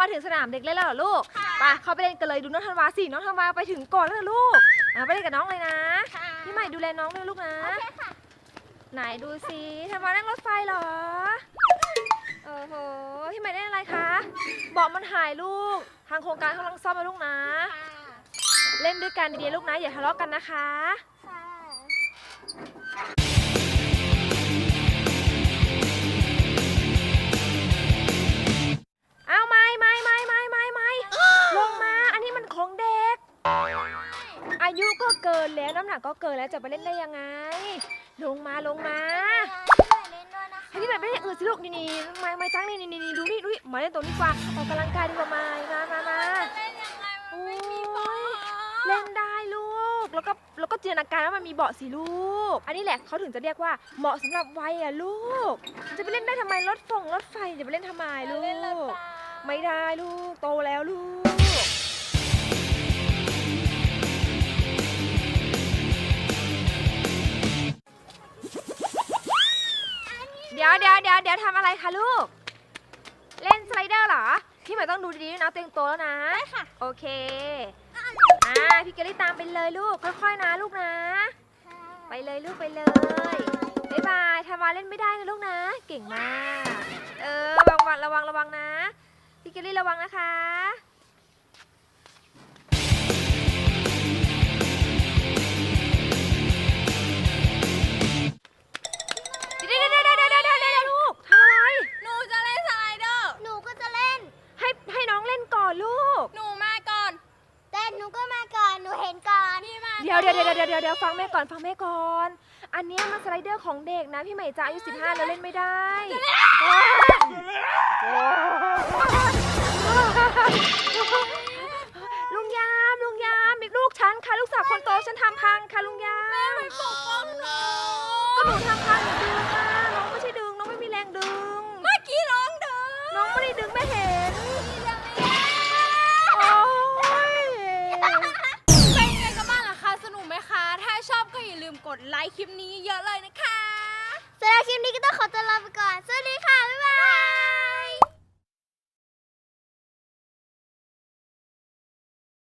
ามเด็กเล่นแล้วเหรอลูกไปเข้าไปเล่นกันเลยดูน้องธันวาสิน้องธันวาไปถึงก่อนแล้วนะลูกอะไปเล่นกับน้องเลยนะ พี่ใหม่ดูแลน้องด้วยลูกนะ ไหนดูสิธันวานั่งรถไฟเหรอโอ้โหพี่ใหม่เล่นอะไรคะเบอกมันหายลูก ทางโครงการเขากำลังซ่อมมาลูกนะ เล่นด้วยกันดีๆลูกนะอย่าทะเลาะกันนะคะ เกินแล้วน้ำหนักก็เกินแล้วจะไปเล่นได้ยังไง ลงมาลงมาให้พี่แบบไม่ได้อื่นสิลูกนี่นี่ไม่ไม่ตั้งนี่นี่นี่ดูนี่ดูนี่มาเล่นตรงนี้ดีกว่าออกกำลังกายดีกว่ามามามามาโอ้ยเล่นได้ลูกแล้วก็แล้วก็จินตนาการว่ามันมีเบาะสิลูก อันนี้แหละเขาถึงจะเรียกว่าเหมาะสำหรับวัยอะลูก จะไปเล่นได้ทำไมรถฟงรถไฟจะไปเล่นทำไมลูก ไม่ได้ลูกโตแล้วลูก เดี๋ยวเดี๋ยวเดี๋ยวเดี๋ยวทำอะไรคะลูก เล่นสไลเดอร์เหรอ พี่ใหม่ต้องดูดีๆด้วยนะตัวเองโตแล้วนะค่ะ โอเค อ่า พี่เกลลี่ตามไปเลยลูก ค่อยๆนะลูกนะ ไปเลยลูกไปเลย บ๊ายบายทำมาเล่นไม่ได้นะลูกนะ เก่งมาก เออระวังระวังระวังนะ พี่เกลลี่ระวังนะคะ ดี๋ยวเดี๋ยวเดี๋ยวเดี๋ยวเดี๋ยวเดี๋ยวฟังแม่ก่อนฟังแม่ก่อน อันเนี้ยมันสไลเดอร์ของเด็กนะพี่ใหม่จะอายุ15แล้วเล่นไม่ได้ลุงยามลุงยามลูกฉันค่ะลูกสาวคนโตฉันทำพังค่ะลุงยามปกป้องหนูก็หนูทำพังหนูดึงค่ะน้องไม่ใช่ดึงน้องไม่มีแรงดึง เมื่อกี้ร้องเด้อน้องไม่ได้ดึงไม่เห็น กดไลค์คลิปนี้เยอะเลยนะคะสำหรับคลิปนี้ก็ต้องขอตัวลาไปก่อน สวัสดีค่ะ บ๊ายบาย